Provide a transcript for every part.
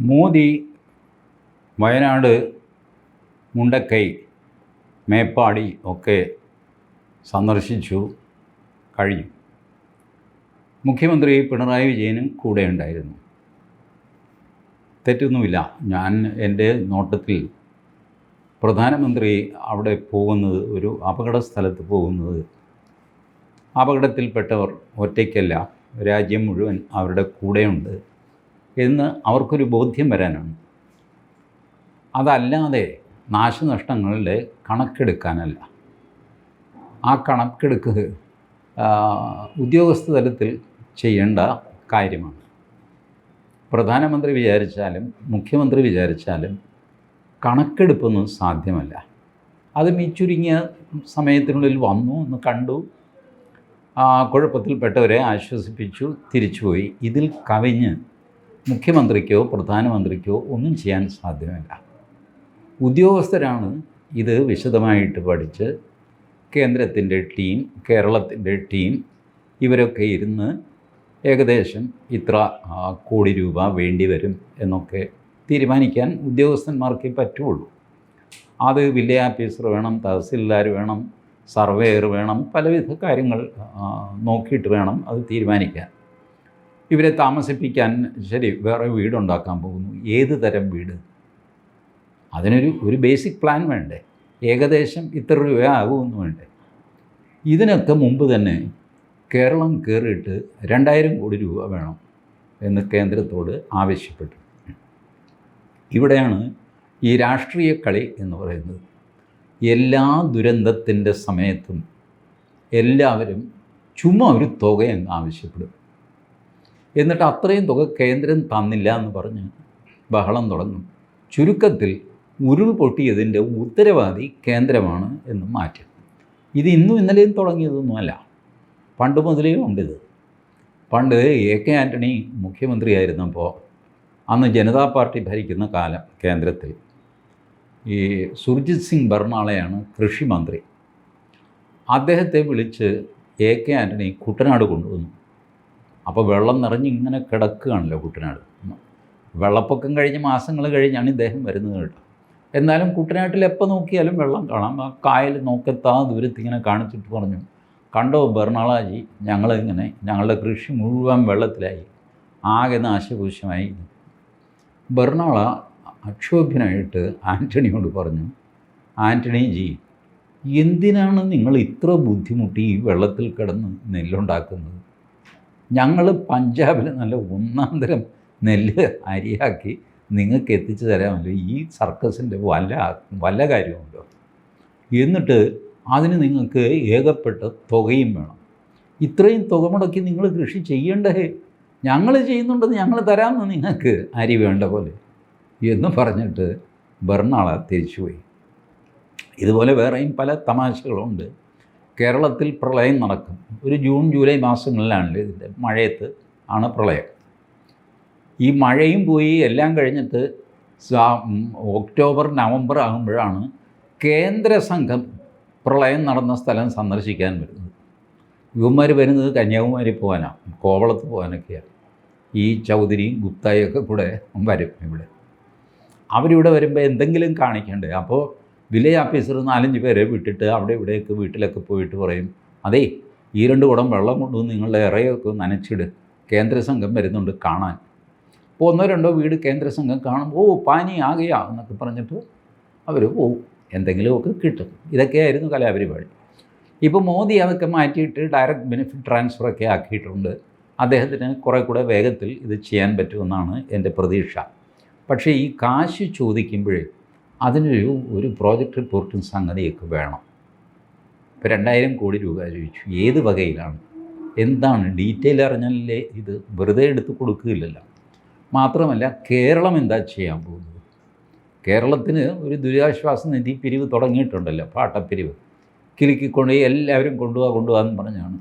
മോദി വയനാട് മുണ്ടക്കൈ മേപ്പാടി ഒക്കെ സന്ദർശിച്ചു കഴിഞ്ഞു. മുഖ്യമന്ത്രി പിണറായി വിജയനും കൂടെ ഉണ്ടായിരുന്നു. തെറ്റൊന്നുമില്ല. ഞാൻ എന്റെ നോട്ടത്തിൽ പ്രധാനമന്ത്രി അവിടെ പോകുന്നത് ഒരു അപകട സ്ഥലത്ത് പോകുന്നത് അപകടത്തിൽപ്പെട്ടവർ ഒറ്റയ്ക്കല്ല. രാജ്യം മുഴുവൻ അവരുടെ കൂടെയുണ്ട്. എന്ന് അവർക്കൊരു ബോധ്യം വരാനാണ്. അതല്ലാതെ നാശനഷ്ടങ്ങളുടെ കണക്കെടുക്കാനല്ല. ആ കണക്കെടുക്ക് ഉദ്യോഗസ്ഥ തലത്തിൽ ചെയ്യേണ്ട കാര്യമാണ്. പ്രധാനമന്ത്രി വിചാരിച്ചാലും മുഖ്യമന്ത്രി വിചാരിച്ചാലും കണക്കെടുപ്പൊന്നും സാധ്യമല്ല. അത് ഈ ചുരുങ്ങിയ സമയത്തിനുള്ളിൽ വന്നു എന്ന് കണ്ടു കുഴപ്പത്തിൽപ്പെട്ടവരെ ആശ്വസിപ്പിച്ചു തിരിച്ചുപോയി. ഇതിൽ കവിഞ്ഞ് മുഖ്യമന്ത്രിക്കോ പ്രധാനമന്ത്രിക്കോ ഒന്നും ചെയ്യാൻ സാധ്യമല്ല. ഉദ്യോഗസ്ഥരാണ് ഇത് വിശദമായിട്ട് പഠിച്ച് കേന്ദ്രത്തിന്റെ ടീം കേരളത്തിന്റെ ടീം ഇവരൊക്കെ ഇരുന്ന് ഏകദേശം ഇത്ര കോടി രൂപ വേണ്ടി വരും എന്നൊക്കെ തീരുമാനിക്കാൻ ഉദ്യോഗസ്ഥന്മാർക്കേ പറ്റുള്ളൂ. അത് വില്ലേജ് ഓഫീസർ വേണം തഹസിൽദാർ വേണം സർവേയർ വേണം പലവിധ കാര്യങ്ങൾ നോക്കിയിട്ട് വേണം അത് തീരുമാനിക്കാൻ. ഇവരെ താമസിപ്പിക്കാൻ ശരി വേറെ വീടുണ്ടാക്കാൻ പോകുന്നു. ഏത് തരം വീട്? അതിനൊരു ഒരു ബേസിക് പ്ലാൻ വേണ്ടേ? ഏകദേശം ഇത്ര രൂപ ആകുമെന്ന് വേണ്ടേ? ഇതിനൊക്കെ മുമ്പ് തന്നെ കേരളം കയറിയിട്ട് രണ്ടായിരം കോടി രൂപ വേണം എന്ന് കേന്ദ്രത്തോട് ആവശ്യപ്പെട്ടു. ഇവിടെയാണ് ഈ രാഷ്ട്രീയ കളി എന്ന് പറയുന്നത്. എല്ലാ ദുരന്തത്തിന്റെ സമയത്തും എല്ലാവരും ചുമ്മാ ഒരു തുക അങ്ങ് ആവശ്യപ്പെടും. എന്നിട്ട് അത്രയും തുക കേന്ദ്രം തന്നില്ല എന്ന് പറഞ്ഞ് ബഹളം തുടങ്ങും. ചുരുക്കത്തിൽ ഉരുൾപൊട്ടിയതിന്റെ ഉത്തരവാദി കേന്ദ്രമാണ് എന്ന് മാറ്റും. ഇത് ഇന്നും ഇന്നലെയും തുടങ്ങിയതൊന്നുമല്ല. പണ്ട് മുതലേ ഉണ്ടിത്. പണ്ട് എ കെ ആന്റണി മുഖ്യമന്ത്രിയായിരുന്നപ്പോൾ അന്ന് ജനതാ പാർട്ടി ഭരിക്കുന്ന കാലം കേന്ദ്രത്തിൽ. ഈ സുർജിത് സിംഗ് ബർണാളയാണ് കൃഷിമന്ത്രി. അദ്ദേഹത്തെ വിളിച്ച് എ കെ ആന്റണി കുട്ടനാട് കൊണ്ടുവന്നു. അപ്പോൾ വെള്ളം നിറഞ്ഞ് ഇങ്ങനെ കിടക്കുകയാണല്ലോ കുട്ടനാട്. വെള്ളപ്പൊക്കം കഴിഞ്ഞ് മാസങ്ങൾ കഴിഞ്ഞാണ് ഇദ്ദേഹം വരുന്നത് കേട്ടോ. എന്നാലും കുട്ടനാട്ടിൽ എപ്പോൾ നോക്കിയാലും വെള്ളം കാണാം. ആ കായൽ നോക്കത്താ ദൂരത്ത് ഇങ്ങനെ കാണിച്ചിട്ട് പറഞ്ഞു. കണ്ടോ ബർണാളാജി? ഞങ്ങളിങ്ങനെ ഞങ്ങളുടെ കൃഷി മുഴുവൻ വെള്ളത്തിലായി. ആകെ നാശകോശമായി. ബർണാള അക്ഷോഭ്യനായിട്ട് ആന്റണിയോട് പറഞ്ഞു ആന്റണി ജി എന്തിനാണ് നിങ്ങൾ ഇത്ര ബുദ്ധിമുട്ടി ഈ വെള്ളത്തിൽ കിടന്ന് നെല്ലുണ്ടാക്കുന്നത്? ഞങ്ങൾ പഞ്ചാബിൽ നല്ല ഒന്നാം തരം നെല്ല് അരിയാക്കി നിങ്ങൾക്ക് എത്തിച്ചു തരാമല്ലോ. ഈ സർക്കസിന്റെ വല്ല വല്ല കാര്യമുണ്ടോ? എന്നിട്ട് അതിന് നിങ്ങൾക്ക് ഏകപ്പെട്ട തുകയും വേണം. ഇത്രയും തുക മുടക്കി നിങ്ങൾ കൃഷി ചെയ്യേണ്ടേ? ഞങ്ങൾ ചെയ്യുന്നുണ്ടെന്ന് ഞങ്ങൾ തരാമെന്ന് നിങ്ങൾക്ക് അരി വേണ്ട പോലെ. എന്ന് പറഞ്ഞിട്ട് ബർണാള തിരിച്ചുപോയി. ഇതുപോലെ വേറെയും പല തമാശകളുണ്ട്. കേരളത്തിൽ പ്രളയം നടക്കും. ഒരു ജൂൺ ജൂലൈ മാസങ്ങളിലാണ് ഇതിന്റെ മഴയത്ത് ആണ് പ്രളയം. ഈ മഴയും പോയി എല്ലാം കഴിഞ്ഞിട്ട് ഒക്ടോബർ നവംബർ ആകുമ്പോഴാണ് കേന്ദ്ര സംഘം പ്രളയം നടന്ന സ്ഥലം സന്ദർശിക്കാൻ വരുന്നത്. ഇവന്മാർ വരുന്നത് കന്യാകുമാരി പോകാനാണ് കോവളത്ത് പോകാനൊക്കെയാണ് ഈ ചൗധരിയും ഗുപ്തയൊക്കെ കൂടെ വരും ഇവിടെ. അവരിവിടെ വരുമ്പോൾ എന്തെങ്കിലും കാണിക്കണ്ടേ? അപ്പോൾ വില്ലേജ് ഓഫീസർ നാലഞ്ച് പേരെ വിട്ടിട്ട് അവിടെ ഇവിടെയൊക്കെ വീട്ടിലൊക്കെ പോയിട്ട് പറയും അതേ ഈ രണ്ട് കുടം വെള്ളം കൊണ്ടുവന്ന് നിങ്ങളുടെ ഇറയൊക്കെ നനച്ചിട്. കേന്ദ്ര സംഘം വരുന്നുണ്ട് കാണാൻ. അപ്പോൾ ഒന്നോ രണ്ടോ വീട് കേന്ദ്ര സംഘം കാണും ഓ പാനി ആകെയാ എന്നൊക്കെ പറഞ്ഞിട്ട് അവർ പോവും. എന്തെങ്കിലുമൊക്കെ കിട്ടും. ഇതൊക്കെയായിരുന്നു കലാപരിപാടി. ഇപ്പോൾ മോദി അതൊക്കെ മാറ്റിയിട്ട് ഡയറക്റ്റ് ബെനിഫിറ്റ് ട്രാൻസ്ഫറൊക്കെ ആക്കിയിട്ടുണ്ട്. അദ്ദേഹത്തിന് കുറേ കൂടെ വേഗത്തിൽ ഇത് ചെയ്യാൻ പറ്റുമെന്നാണ് എന്റെ പ്രതീക്ഷ. പക്ഷേ ഈ കാശ് ചോദിക്കുമ്പോഴേ അതിനൊരു ഒരു പ്രോജക്റ്റ് റിപ്പോർട്ടും സംഗതിയൊക്കെ വേണം. ഇപ്പോൾ രണ്ടായിരം കോടി രൂപ ചോദിച്ചു. ഏത് വകയിലാണ്? എന്താണ്? ഡീറ്റെയിൽ അറിഞ്ഞാലേ ഇത് വെറുതെ എടുത്ത് കൊടുക്കുകയില്ലല്ലോ. മാത്രമല്ല കേരളം എന്താ ചെയ്യാൻ പോകുന്നത്? കേരളത്തിന് ഒരു ദുരിതാശ്വാസ നിധി പിരിവ് തുടങ്ങിയിട്ടുണ്ടല്ലോ പാട്ടപ്പിരിവ്. കിലുക്കിക്കൊണ്ട് എല്ലാവരും കൊണ്ടുപോകാൻ കൊണ്ടുപോകാൻ പറഞ്ഞാണ്.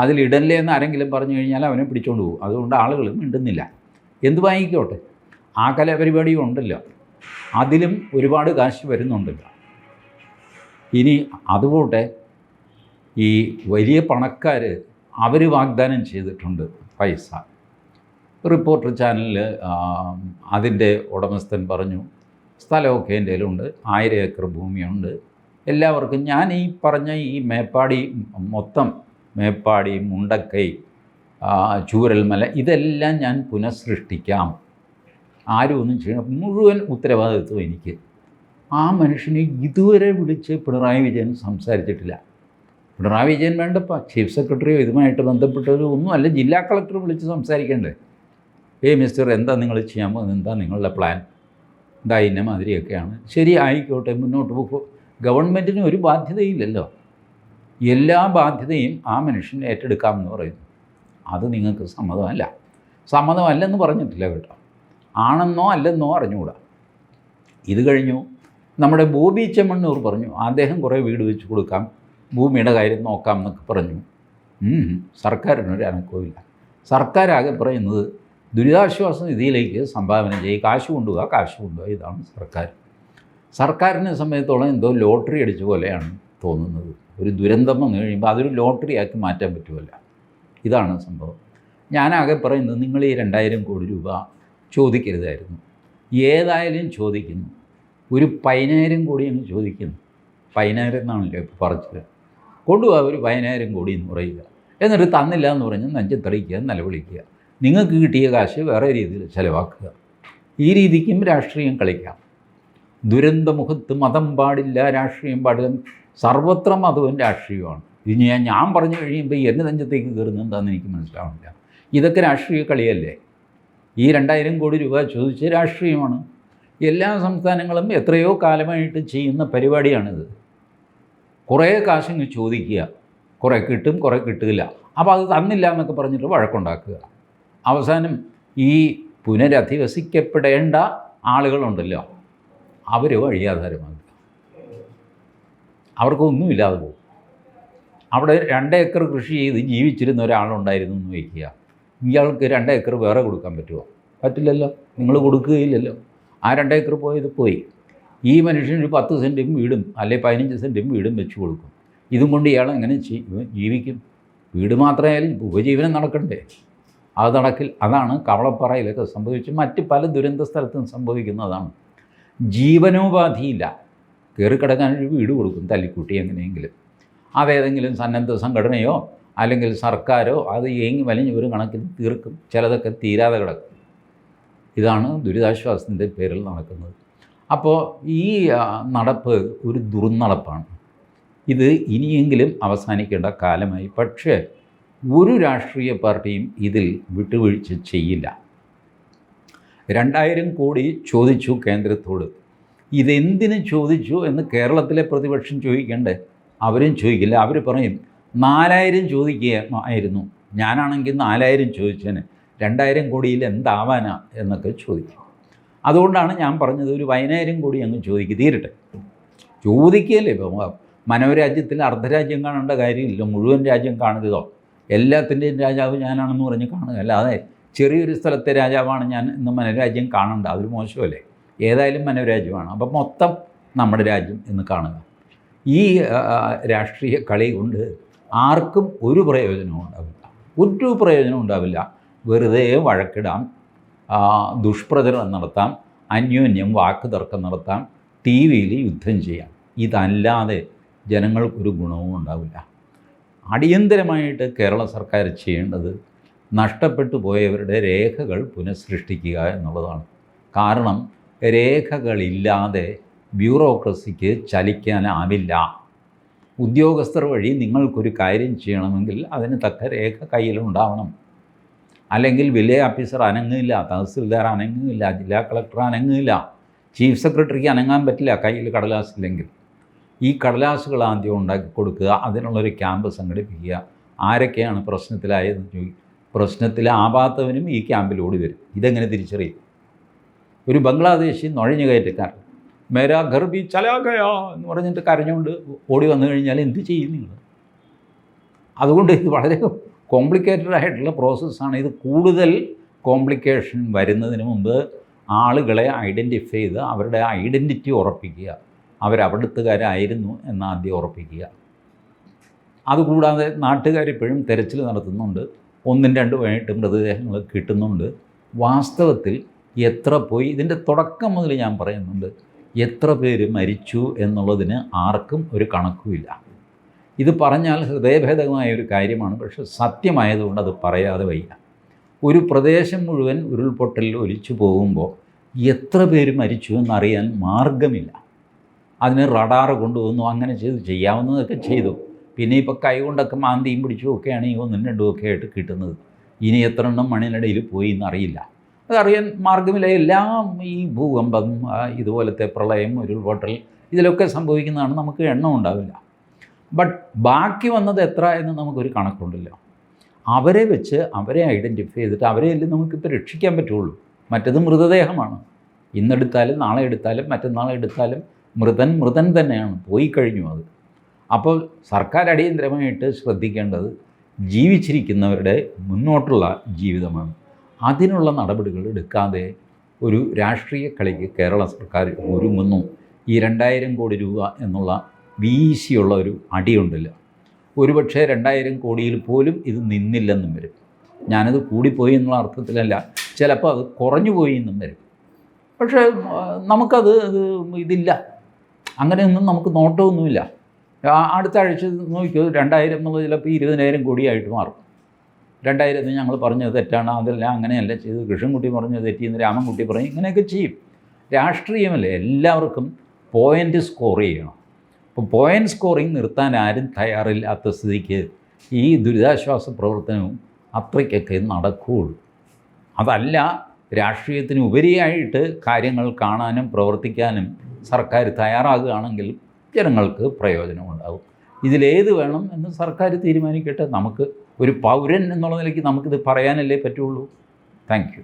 അതിലിടല്ലേ എന്ന് ആരെങ്കിലും പറഞ്ഞു കഴിഞ്ഞാൽ അവനെ പിടിച്ചുകൊണ്ട് പോകും. അതുകൊണ്ട് ആളുകൾ മിണ്ടുന്നില്ല. എന്ത് വാങ്ങിക്കോട്ടെ? ആ കലാപരിപാടിയും ഉണ്ടല്ലോ. അതിലും ഒരുപാട് കാശ് വരുന്നുണ്ടല്ലോ. ഇനി അതുപോട്ടെ ഈ വലിയ പണക്കാർ അവർ വാഗ്ദാനം ചെയ്തിട്ടുണ്ട് പൈസ. റിപ്പോർട്ടർ ചാനലിൽ അതിന്റെ ഉടമസ്ഥൻ പറഞ്ഞു സ്ഥലമൊക്കെ എന്റെ ഉണ്ട് ആയിരം ഏക്കർ ഭൂമിയുണ്ട്. എല്ലാവർക്കും ഞാൻ ഈ പറഞ്ഞ ഈ മേപ്പാടി മൊത്തം മേപ്പാടി മുണ്ടക്കൈ ചൂരൽമല ഇതെല്ലാം ഞാൻ പുനഃസൃഷ്ടിക്കാം. ആരും ഒന്നും ചെയ്യണം. മുഴുവൻ ഉത്തരവാദിത്വം എനിക്ക്. ആ മനുഷ്യനെ ഇതുവരെ വിളിച്ച് പിണറായി വിജയൻ സംസാരിച്ചിട്ടില്ല. പിണറായി വിജയൻ വേണ്ടപ്പോൾ ചീഫ് സെക്രട്ടറിയോ ഇതുമായിട്ട് ബന്ധപ്പെട്ടവരോ ഒന്നുമല്ല. ജില്ലാ കളക്ടർ വിളിച്ച് സംസാരിക്കണ്ടേ? ഏയ് മിസ്റ്റർ എന്താ നിങ്ങൾ ചെയ്യാൻ പോകുന്നത്? എന്താ നിങ്ങളുടെ പ്ലാൻ? എന്താ ഇന്ന മാതിരിയൊക്കെയാണ്. ശരി ആയിക്കോട്ടെ മുന്നോട്ട് പോകും ഗവൺമെന്റിന് ഒരു ബാധ്യതയില്ലല്ലോ. എല്ലാ ബാധ്യതയും ആ മനുഷ്യൻ ഏറ്റെടുക്കാമെന്ന് പറയുന്നു. അത് നിങ്ങൾക്ക് സമ്മതമല്ല. സമ്മതമല്ലെന്ന് പറഞ്ഞിട്ടില്ല കേട്ടോ. ആണെന്നോ അല്ലെന്നോ അറിഞ്ഞുകൂടാ. ഇത് കഴിഞ്ഞു. നമ്മുടെ ബോബി ചെമ്മണ്ണൂർ പറഞ്ഞു അദ്ദേഹം കുറേ വീട് വെച്ച് കൊടുക്കാം ഭൂമിയുടെ കാര്യം നോക്കാം എന്നൊക്കെ പറഞ്ഞു. സർക്കാരിനൊരു അനക്കവുമില്ല. സർക്കാരാകെ പറയുന്നത് ദുരിതാശ്വാസ നിധിയിലേക്ക് സംഭാവന ചെയ്യുക കാശ് കൊണ്ടുപോകുക കാശ് കൊണ്ടുപോകുക ഇതാണ് സർക്കാർ. സർക്കാരിനെ സംബന്ധിച്ചോളം എന്തോ ലോട്ടറി അടിച്ച പോലെയാണ് തോന്നുന്നത്. ഒരു ദുരന്തം വന്നു കഴിയുമ്പോൾ അതൊരു ലോട്ടറി ആക്കി മാറ്റാൻ പറ്റുമല്ല. ഇതാണ് സംഭവം. ഞാനാകെ പറയുന്നത് നിങ്ങൾ ഈ രണ്ടായിരം കോടി രൂപ ചോദിക്കരുതായിരുന്നു. ഏതായാലും ചോദിക്കുന്നു. ഒരു പതിനായിരം കോടി എന്ന് ചോദിക്കുന്നു. പതിനായിരം എന്നാണല്ലോ ഇപ്പോൾ പറഞ്ഞത്. കൊണ്ടുപോകാം ഒരു പതിനായിരം കോടി എന്ന് പറയുക. എന്നിട്ട് തന്നില്ല എന്ന് പറഞ്ഞ് നെഞ്ചത്തെറിയിക്കുക നിലവിളിക്കുക. നിങ്ങൾക്ക് കിട്ടിയ കാശ് വേറെ രീതിയിൽ ചിലവാക്കുക. ഈ രീതിക്കും രാഷ്ട്രീയം കളിക്കാം. ദുരന്തമുഖത്ത് മതം പാടില്ല രാഷ്ട്രീയം പാടില്ല. സർവത്ര മതവും രാഷ്ട്രീയമാണ്. ഇനി ഞാൻ ഞാൻ പറഞ്ഞു കഴിയുമ്പോൾ എന്റെ നെഞ്ചത്തേക്ക് കയറുന്നത് എനിക്ക് മനസ്സിലാവില്ല ഇതൊക്കെ രാഷ്ട്രീയ കളിയല്ലേ? ഈ രണ്ടായിരം കോടി രൂപ ചോദിച്ച് രാഷ്ട്രീയമാണ്. എല്ലാ സംസ്ഥാനങ്ങളും എത്രയോ കാലമായിട്ട് ചെയ്യുന്ന പരിപാടിയാണിത്. കുറേ കാശങ്ങ് ചോദിക്കുക. കുറേ കിട്ടും കുറേ കിട്ടില്ല അപ്പോൾ അത് തന്നില്ല എന്നൊക്കെ പറഞ്ഞിട്ട് വഴക്കുണ്ടാക്കുക. അവസാനം ഈ പുനരധിവസിക്കപ്പെടേണ്ട ആളുകളുണ്ടല്ലോ. അവർ വഴിയാധാരമാകുക അവർക്കൊന്നുമില്ലാതെ പോകും. അവിടെ രണ്ട് ഏക്കർ കൃഷി ചെയ്ത് ജീവിച്ചിരുന്ന ഒരാളുണ്ടായിരുന്നു എന്ന് വയ്ക്കുക. ഇയാൾക്ക് രണ്ട് ഏക്കർ വേറെ കൊടുക്കാൻ പറ്റുമോ? പറ്റില്ലല്ലോ. നിങ്ങൾ കൊടുക്കുകയില്ലല്ലോ. ആ രണ്ട് ഏക്കർ പോയത് പോയി. ഈ മനുഷ്യൻ ഒരു പത്ത് സെന്റും വീടും അല്ലെ പതിനഞ്ച് സെന്റും വീടും വെച്ച് കൊടുക്കും. ഇതും കൊണ്ട് ഇയാൾ എങ്ങനെ ജീവിക്കും? വീട് മാത്രമായാലും ഉപജീവനം നടക്കണ്ടേ? അത് നടക്കിൽ അതാണ് കവളപ്പാറയിലൊക്കെ സംഭവിച്ച് മറ്റ് പല ദുരന്ത സ്ഥലത്തും സംഭവിക്കുന്നതാണ് ജീവനോപാധിയില്ല. കയറിക്കിടക്കാൻ ഒരു വീട് കൊടുക്കും തല്ലിക്കുട്ടി എങ്ങനെയെങ്കിലും. അതേതെങ്കിലും സന്നദ്ധ സംഘടനയോ അല്ലെങ്കിൽ സർക്കാരോ അത് ഏങ്ങി വലിഞ്ഞ് ഒരു കണക്കിന് തീർക്കും. ചിലതൊക്കെ തീരാതെ കിടക്കും. ഇതാണ് ദുരിതാശ്വാസത്തിന്റെ പേരിൽ നടക്കുന്നത്. അപ്പോൾ ഈ നടപ്പ് ഒരു ദുർനടപ്പാണ്. ഇത് ഇനിയെങ്കിലും അവസാനിക്കേണ്ട കാലമായി. പക്ഷേ ഒരു രാഷ്ട്രീയ പാർട്ടിയും ഇതിൽ വിട്ടുവീഴ്ച ചെയ്യില്ല. രണ്ടായിരം കോടി ചോദിച്ചു കേന്ദ്രത്തോട്. ഇതെന്തിനു ചോദിച്ചു എന്ന് കേരളത്തിലെ പ്രതിപക്ഷം ചോദിക്കണ്ടേ? അവരും ചോദിക്കില്ല. അവർ പറയും നാലായിരം ചോദിക്കുകയായിരുന്നു ഞാനാണെങ്കിൽ നാലായിരം ചോദിച്ചതിന് രണ്ടായിരം കോടിയിൽ എന്താവാനാ എന്നൊക്കെ ചോദിക്കും. അതുകൊണ്ടാണ് ഞാൻ പറഞ്ഞത് ഒരു പതിനായിരം കോടി അങ്ങ് ചോദിക്കുക തീരട്ടെ. ചോദിക്കുകയല്ലേ ഇപ്പോൾ മനോരാജ്യത്തിൽ അർദ്ധരാജ്യം കാണേണ്ട കാര്യമില്ല. മുഴുവൻ രാജ്യം കാണരുതോ എല്ലാത്തിന്റെയും രാജാവ് ഞാനാണെന്ന് പറഞ്ഞ് കാണുക. അല്ലാതെ ചെറിയൊരു സ്ഥലത്തെ രാജാവാണ് ഞാൻ ഇന്ന് മനോരാജ്യം കാണണ്ട. അതൊരു മോശമല്ലേ? ഏതായാലും മനോരാജ്യമാണ്. അപ്പം മൊത്തം നമ്മുടെ രാജ്യം എന്ന് കാണുക. ഈ രാഷ്ട്രീയ കളി കൊണ്ട് ആർക്കും ഒരു പ്രയോജനവും ഉണ്ടാവില്ല. ഒരു പ്രയോജനവും ഉണ്ടാവില്ല. വെറുതെ വഴക്കിടാം ദുഷ്പ്രചരണം നടത്താം അന്യോന്യം വാക്ക് തർക്കം നടത്താം ടി വിയിൽ യുദ്ധം ചെയ്യാം. ഇതല്ലാതെ ജനങ്ങൾക്കൊരു ഗുണവും ഉണ്ടാവില്ല. അടിയന്തരമായിട്ട് കേരള സർക്കാർ ചെയ്യേണ്ടത് നഷ്ടപ്പെട്ടു പോയവരുടെ രേഖകൾ പുനഃസൃഷ്ടിക്കുക എന്നുള്ളതാണ്. കാരണം രേഖകളില്ലാതെ ബ്യൂറോക്രസിക്ക് ചലിക്കാനാവില്ല. ഉദ്യോഗസ്ഥർ വഴി നിങ്ങൾക്കൊരു കാര്യം ചെയ്യണമെങ്കിൽ അതിന് തക്ക രേഖ കയ്യിലുണ്ടാവണം അല്ലെങ്കിൽ വില്ലേ ഓഫീസർ അനങ്ങില്ല തഹസിൽദാർ അനങ്ങില്ല ജില്ലാ കളക്ടർ അനങ്ങില്ല ചീഫ് സെക്രട്ടറിക്ക് അനങ്ങാൻ പറ്റില്ല കയ്യിൽ കടലാസില്ലെങ്കിൽ. ഈ കടലാസുകൾ ആദ്യം ഉണ്ടാക്കി കൊടുക്കുക അതിനുള്ളൊരു ക്യാമ്പ് സംഘടിപ്പിക്കുക. ആരൊക്കെയാണ് പ്രശ്നത്തിലായത്? പ്രശ്നത്തിലാവാത്തവനും ഈ ക്യാമ്പിൽ ഓടി വരും. ഇതെങ്ങനെ തിരിച്ചറിയും? ഒരു ബംഗ്ലാദേശി നുഴഞ്ഞു കയറ്റക്കാരൻ. മേരാ ഗർഭി ചലാകയാ എന്ന് പറഞ്ഞിട്ട് കരഞ്ഞുകൊണ്ട് ഓടി വന്നു കഴിഞ്ഞാൽ എന്ത് ചെയ്യും നിങ്ങൾ? അതുകൊണ്ട് ഇത് വളരെ കോംപ്ലിക്കേറ്റഡ് ആയിട്ടുള്ള പ്രോസസ്സാണ് ഇത് കൂടുതൽ കോംപ്ലിക്കേഷൻ വരുന്നതിന് മുമ്പ് ആളുകളെ ഐഡന്റിഫൈ ചെയ്ത് അവരുടെ ഐഡന്റിറ്റി ഉറപ്പിക്കുക. അവരവിടുത്തുകാരായിരുന്നു എന്ന് ആദ്യം ഉറപ്പിക്കുക. അതുകൂടാതെ നാട്ടുകാരിപ്പോഴും തെരച്ചിൽ നടത്തുന്നുണ്ട്. ഒന്നും രണ്ടുമായിട്ട് മൃതദേഹങ്ങൾ കിട്ടുന്നുണ്ട്. വാസ്തവത്തിൽ എത്ര പോയി? ഇതിന്റെ തുടക്കം മുതൽ ഞാൻ പറയുന്നുണ്ട്. എത്ര പേര് മരിച്ചു എന്നുള്ളതിന് ആർക്കും ഒരു കണക്കുമില്ല. ഇത് പറഞ്ഞാൽ ഹൃദയഭേദകമായ ഒരു കാര്യമാണ് പക്ഷെ സത്യമായതുകൊണ്ട് അത് പറയാതെ വയ്യ. ഒരു പ്രദേശം മുഴുവൻ ഉരുൾപൊട്ടലിൽ ഒലിച്ചു പോകുമ്പോൾ എത്ര പേര് മരിച്ചു എന്നറിയാൻ മാർഗമില്ല അതിന് റഡാർ കൊണ്ടുവന്നു അങ്ങനെ ചെയ്ത് ചെയ്യാവുന്നതൊക്കെ ചെയ്തു. പിന്നെ ഇപ്പോൾ കൈകൊണ്ടൊക്കെ മാന്തിയും പിടിച്ചും ഒക്കെയാണ് ഈ ഒന്നും രണ്ടും ഒക്കെ ആയിട്ട് കിട്ടുന്നത്. ഇനി എത്ര എണ്ണം മണ്ണിനിടയിൽ പോയി എന്നറിയില്ല. അതറിയാൻ മാർഗമില്ല എല്ലാം ഈ ഭൂകമ്പം ഇതുപോലത്തെ പ്രളയം ഉരുൾപൊട്ടൽ ഇതിലൊക്കെ സംഭവിക്കുന്നതാണ് നമുക്ക് എണ്ണം ഉണ്ടാവില്ല. ബട്ട് ബാക്കി വന്നത് എത്ര എന്ന് നമുക്കൊരു കണക്കുണ്ടല്ല. അവരെ വെച്ച് അവരെ ഐഡന്റിഫൈ ചെയ്തിട്ട് അവരെയല്ലേ നമുക്കിപ്പോൾ രക്ഷിക്കാൻ പറ്റുള്ളൂ. മറ്റത് മൃതദേഹമാണ്. ഇന്നെടുത്താലും നാളെ എടുത്താലും മറ്റന്നാളെ എടുത്താലും മൃതൻ മൃതൻ തന്നെയാണ്. പോയി കഴിഞ്ഞു അത്. അപ്പോൾ സർക്കാർ അടിയന്തരമായിട്ട് ശ്രദ്ധിക്കേണ്ടത് ജീവിച്ചിരിക്കുന്നവരുടെ മുന്നോട്ടുള്ള ജീവിതമാണ്. അതിനുള്ള നടപടികൾ എടുക്കാതെ ഒരു രാഷ്ട്രീയ കളിക്ക് കേരള സർക്കാർ ഒരുങ്ങുന്നു. ഈ രണ്ടായിരം കോടി രൂപ എന്നുള്ള വീശിയുള്ള ഒരു അടിയുണ്ടല്ല. ഒരുപക്ഷെ രണ്ടായിരം കോടിയിൽ പോലും ഇത് നിന്നില്ലെന്നും വരും. ഞാനത് കൂടിപ്പോയി എന്നുള്ള അർത്ഥത്തിലല്ല. ചിലപ്പോൾ അത് കുറഞ്ഞു പോയി എന്നും വരും. പക്ഷേ നമുക്കത് ഇതില്ല. അങ്ങനെയൊന്നും നമുക്ക് നോട്ടമൊന്നുമില്ല. അടുത്ത ആഴ്ച നോക്കിയോ രണ്ടായിരം എന്നുള്ളത് ചിലപ്പോൾ ഇരുപതിനായിരം കോടിയായിട്ട് മാറും. രണ്ടായിരത്തിന് ഞങ്ങൾ പറഞ്ഞത് തെറ്റാണ്. അതെല്ലാം അങ്ങനെയല്ല ചെയ്ത് കൃഷ്ണൻകുട്ടി പറഞ്ഞത് തെറ്റിയെന്ന് രാമൻകുട്ടി പറയും. ഇങ്ങനെയൊക്കെ ചെയ്യും. രാഷ്ട്രീയമല്ലേ? എല്ലാവർക്കും പോയിന്റ് സ്കോർ ചെയ്യണം. അപ്പോൾ പോയിന്റ് സ്കോറിങ് നിർത്താൻ ആരും തയ്യാറില്ലാത്ത സ്ഥിതിക്ക് ഈ ദുരിതാശ്വാസ പ്രവർത്തനവും അത്രയ്ക്കൊക്കെ നടക്കുകയുള്ളൂ. അതല്ല രാഷ്ട്രീയത്തിന് ഉപരിയായിട്ട് കാര്യങ്ങൾ കാണാനും പ്രവർത്തിക്കാനും സർക്കാർ തയ്യാറാകുകയാണെങ്കിൽ ജനങ്ങൾക്ക് പ്രയോജനമുണ്ടാകും. ഇതിലേത് വേണം എന്ന് സർക്കാർ തീരുമാനിക്കട്ടെ? നമുക്ക് ഒരു പൗരൻ എന്നുള്ള നിലയ്ക്ക് നമുക്കിത് പറയാനല്ലേ പറ്റുള്ളൂ? താങ്ക്